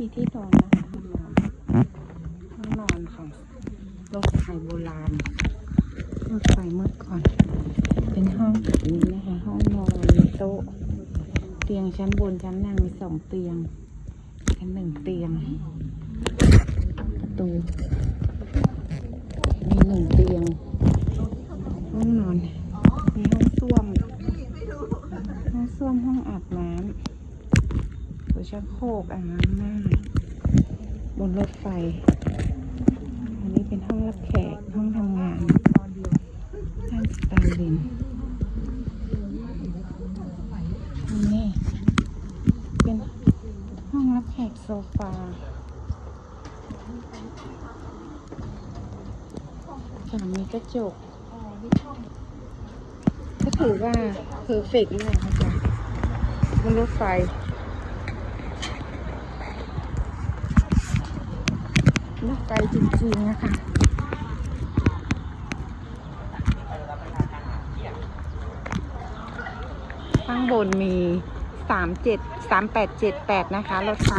มีที่นอนนะคะห้องนอนห้องนอนของรถไฟโบราณรถไฟเมื่อก่อน เป็นห้องแบบนี้นะคะ ห้องนอนมีโต๊ะ เตียงชั้นบนชั้นล่างมีสองเตียงกันหนึ่งเตียงตูมีหนึ่งเตียง ห้องนอน มีห้องส้วมห้องส้วมห้องอาบน้ำ ตัวชักโครกอ่างล้างหน้าบนรถไฟ อันนี้เป็นห้องรับแขก ห้องทำงานท่านสตาร์ลินนี่เป็นห้องรับแขกโซฟาค่ะมีกระจกก็ถือว่าเพอร์เฟกต์เลยนะคะบนรถไฟ รถไฟจริงๆนะคะข้างบนมีสามเจ็ดสามแปดเจ็ดแปดนะคะ รถไฟ